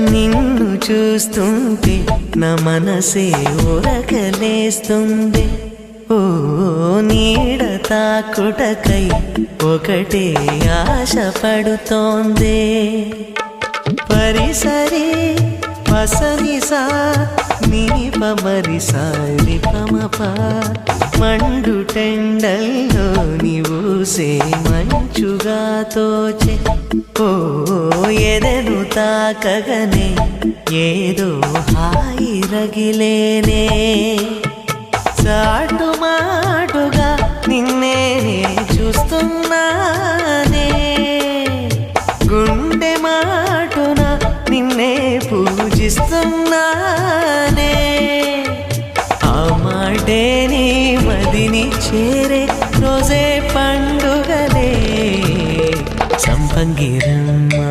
నిన్ను చూస్తుంటే నా మనసే ఉరకలేస్తుంది ఓ నీడ తాకుటకై ఒకటే ఆశ పడుతోందే. పరిసరి పసరిసా నీ పమరి సారి పమప మండు టెండల్లో నీవూసే మంచుగా తోచే. ఓ ఎదే తాకగనే ఏదో హాయి రగిలేనే. చాటు మాటుగా నిన్నే చూస్తున్నానే. గుండె మాటున నిన్నే పూజిస్తున్నానే. ఆ మాటే నీ మదిని చేరే రోజే పండుగలే. సంపంగిరమ్మా